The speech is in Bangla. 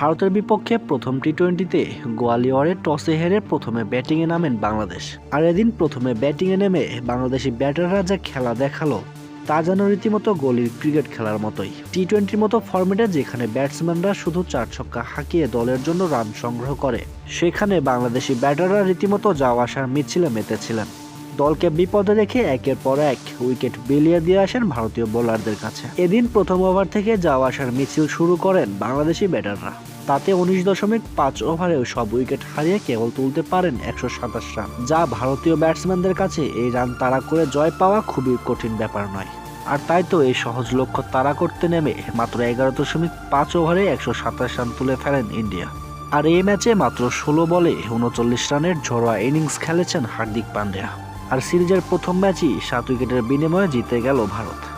ভারতের বিপক্ষে প্রথম টি টোয়েন্টিতে গোয়ালিয়রে টসে হেরে প্রথমে ব্যাটিংয়ে নামেন বাংলাদেশ। আর এদিন প্রথমে ব্যাটিংয়ে নেমে বাংলাদেশি ব্যাটাররা যা খেলা দেখাল, তা যেন রীতিমতো গলির ক্রিকেট খেলার মতোই। টি টোয়েন্টির মতো ফর্মেটে যেখানে ব্যাটসম্যানরা শুধু চার ছক্কা হাঁকিয়ে দলের জন্য রান সংগ্রহ করে, সেখানে বাংলাদেশি ব্যাটাররা রীতিমতো যাওয়া আসার মিছিলে মেতেছিলেন। দলকে বিপদে রেখে একের পর এক উইকেট বিলিয়ে দিয়ে আসেন ভারতীয় বোলারদের কাছে। এদিন প্রথম ওভার থেকে যাওয়া আসার মিছিল শুরু করেন বাংলাদেশি ব্যাটাররা। তাতে উনিশ দশমিক পাঁচ ওভারেও সব উইকেট হারিয়ে কেবল তুলতে পারেন একশো সাতাশ রান, যা ভারতীয় ব্যাটসম্যানদের কাছে এই রান তাড়া করে জয় পাওয়া খুবই কঠিন ব্যাপার নয়। আর তাই তো এই সহজ লক্ষ্য তাড়া করতে নেমে মাত্র এগারো দশমিক পাঁচ ওভারে একশো সাতাশ রান তুলে ফেলেন ইন্ডিয়া। আর এই ম্যাচে মাত্র ষোলো বলে উনচল্লিশ রানের ঝোড়া ইনিংস খেলেছেন হার্দিক পান্ডিয়া। আর সিরিজের প্রথম ম্যাচই সাত উইকেটের বিনিময়ে জিতে গেল ভারত।